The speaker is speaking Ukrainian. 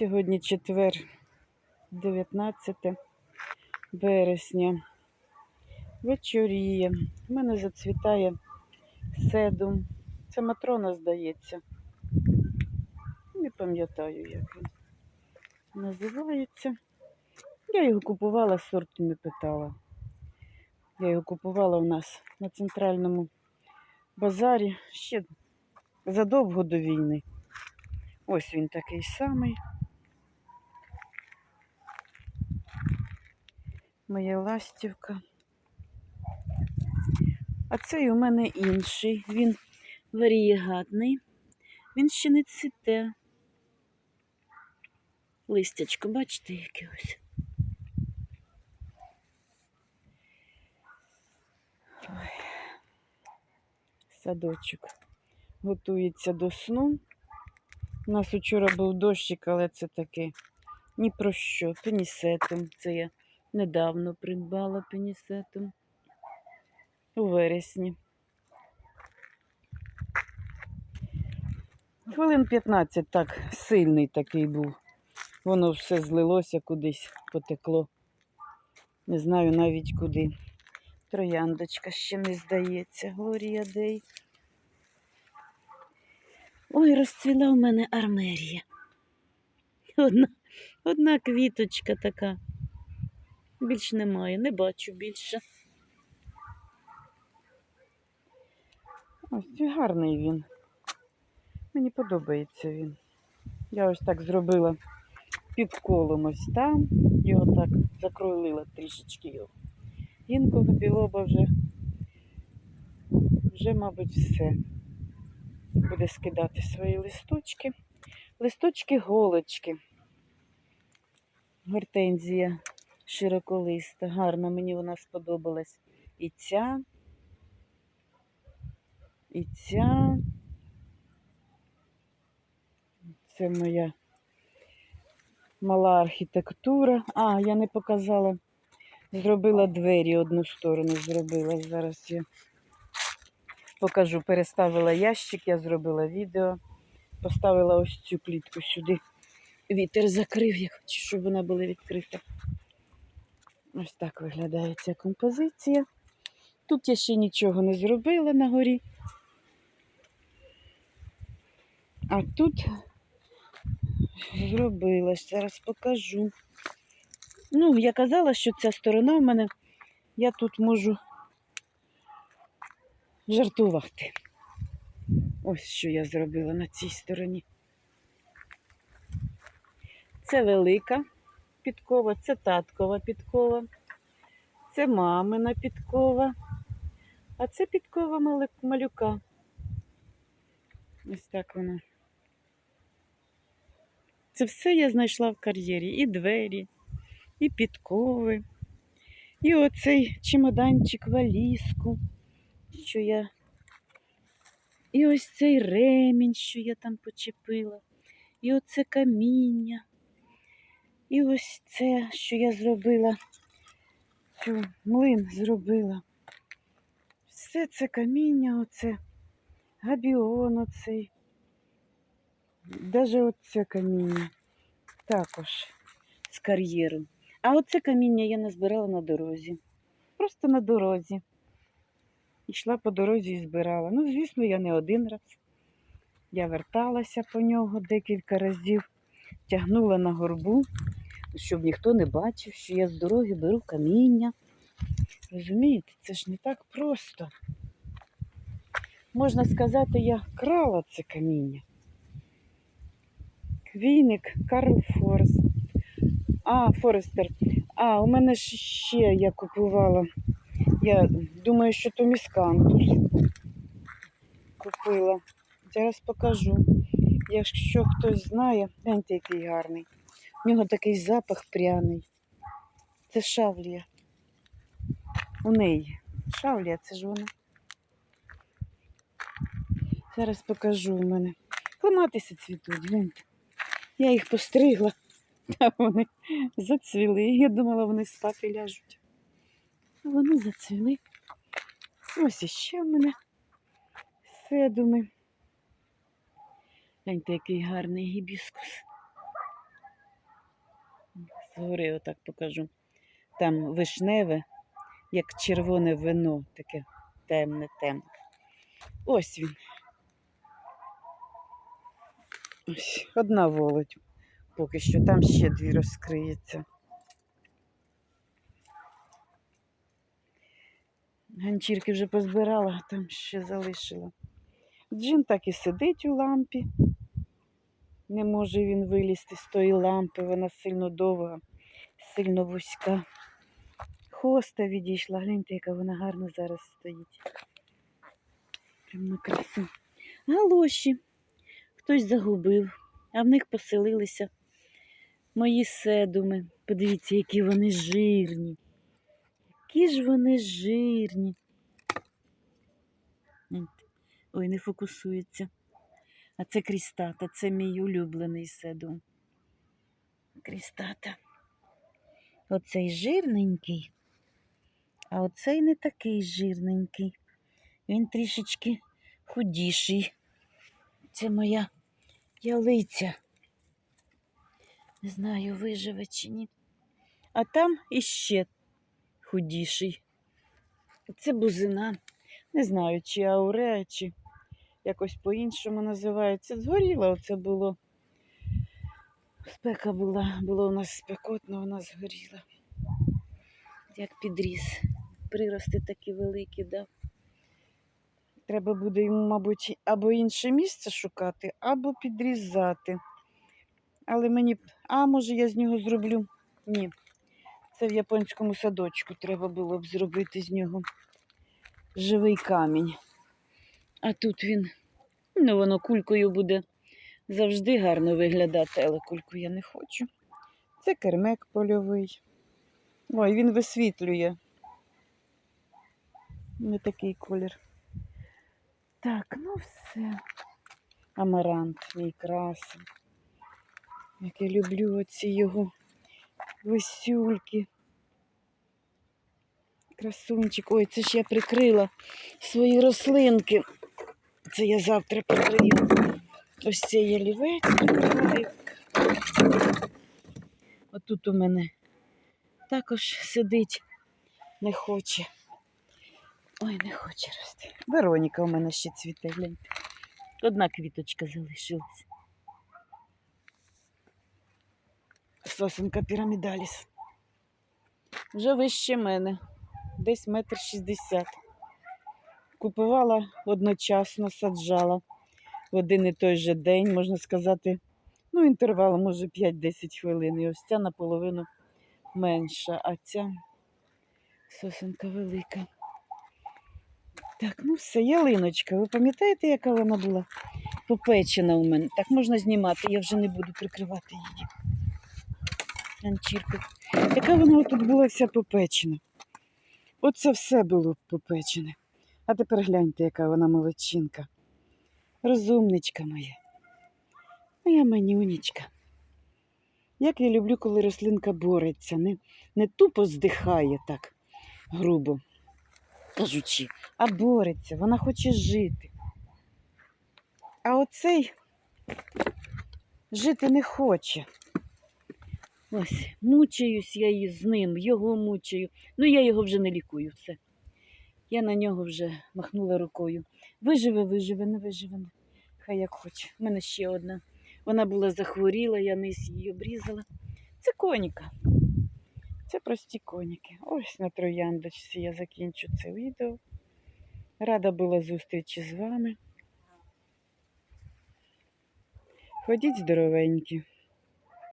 Сьогодні четвер, 19 вересня. Вечоріє. У мене зацвітає седум. Це матрона, здається. Не пам'ятаю, як він називається. Я його купувала, сорту не питала. Я його купувала у нас на центральному базарі ще задовго до війни. Ось він такий самий. Моя ластівка. А цей у мене інший. Він варієгатний. Він ще не цвіте. Листячко, бачите, яке ось. Ой. Садочок готується до сну. У нас вчора був дощик, але це таке ні про що. Пенісетом. Це я недавно придбала пенісетом. У вересні. Хвилин 15 так сильний такий був. Воно все злилося кудись, потекло. Не знаю навіть куди. Трояндочка ще не здається. Глорія Дей. Ой, розцвіла в мене армерія. Одна, одна квіточка така. Більш немає, не бачу більше. Ось гарний він. Мені подобається він. Я ось так зробила під колом ось там. Його так закройлила трішечки його. Інколи білоба вже, вже, мабуть, все. Буде скидати свої листочки. Листочки голочки. Гортензія широколиста. Гарно мені вона сподобалась. І ця, і ця. Це моя мала архітектура. А, я не показала. Зробила двері одну сторону зробила. Зараз я покажу. Переставила ящик, я зробила відео. Поставила ось цю клітку сюди. Вітер закрив, я хочу, щоб вона була відкрита. Ось так виглядає ця композиція. Тут я ще нічого не зробила на горі. А тут зробила, зараз покажу. Ну, я казала, що ця сторона в мене, я тут можу жартувати. Ось що я зробила на цій стороні. Це велика підкова, це таткова підкова, це мамина підкова, а це підкова малюка. Ось так вона. Це все я знайшла в кар'єрі. І двері, і підкови, і оцей чемоданчик валізку, що я. І ось цей ремінь, що я там почепила, і оце каміння. І ось це, що я зробила, цю млин зробила. Все це каміння, оце, габіон оцей. Даже оце каміння також з кар'єру. А оце каміння я назбирала на дорозі. Просто на дорозі. Йшла по дорозі і збирала. Ну, звісно, я не один раз. Я верталася по нього декілька разів, тягнула на горбу, щоб ніхто не бачив, що я з дороги беру каміння. Розумієте, це ж не так просто. Можна сказати, я крала це каміння. Квійник Карл Форст. А, Форестер. А, у мене ж ще я купувала. Я думаю, що то міскантус купила. Зараз покажу. Якщо хтось знає, гляньте, який гарний. У нього такий запах пряний. Це шавлія. У неї. Шавлія, це ж вона. Зараз покажу у мене. Кламатися цвітуть, гляньте. Я їх постригла, а вони зацвіли. Я думала, вони спати ляжуть. А вони зацвіли. Ось іще в мене седуми. Гляньте, який гарний гібіскус. Згори отак покажу. Там вишневе, як червоне вино, таке темне, темне. Ось він. Ось одна володь. Поки що там ще дві розкриється. Ганчірки вже позбирала, а там ще залишила. Джин так і сидить у лампі. Не може він вилізти з тої лампи, вона сильно довга, сильно вузька. Хоста відійшла, гляньте, яка вона гарно зараз стоїть. Прям на красу. Галоші. Хтось загубив, а в них поселилися мої седуми. Подивіться, які вони жирні. Які ж вони жирні. Ой, не фокусується. А це крістата, це мій улюблений седум. Крістата. Оцей жирненький, а оцей не такий жирненький. Він трішечки худіший. Це моя ялиця. Не знаю, виживе чи ні. А там іще худіший. Це бузина. Не знаю, чи ауреа, чи якось по-іншому називається. Згоріло оце було. Спека була, було у нас спекотно, вона згоріла. Як підріс. Прирости такі великі, да. Треба буде йому, мабуть, або інше місце шукати, або підрізати. Але мені. А може я з нього зроблю? Ні. Це в японському садочку треба було б зробити з нього живий камінь. А тут він, ну воно кулькою буде завжди гарно виглядати, але кульку я не хочу. Це кермек польовий. Ой, він висвітлює. Не такий колір. Так, ну все. Амарант, мій красень. Як я люблю оці його висюльки. Красунчик. Ой, це ж я прикрила свої рослинки. Це я завтра прикрию. Ось цей ялівець. Отут у мене також сидить, не хоче. Ой, не хоче рости. Вероніка у мене ще цвіте, гляньте. Одна квіточка залишилась. Сосенка пірамідаліс. Вже вище мене. Десь метр шістдесят. Купувала одночасно, саджала в один і той же день, можна сказати, ну, інтервал, може, 5-10 хвилин. І ось ця наполовину менша, а ця сосенка велика. Так, ну все, ялиночка. Ви пам'ятаєте, яка вона була попечена у мене? Так можна знімати, я вже не буду прикривати її. Ганчірку. Яка вона тут була вся попечена? Оце все було попечене. А тепер гляньте, яка вона молодчинка. Розумничка моя. Моя манюнечка. Як я люблю, коли рослинка бореться, не, не тупо здихає так грубо кажучи, а бореться, вона хоче жити. А оцей жити не хоче. Ось, мучаюсь я і з ним, його мучаю. Ну, я його вже не лікую, все. Я на нього вже махнула рукою. Виживе, виживе, не виживе. Хай як хоче. У мене ще одна. Вона була захворіла, я низ її обрізала. Це коніка. Це прості коніки. Ось на трояндочці я закінчу це відео. Рада була зустрічі з вами. Ходіть здоровенькі.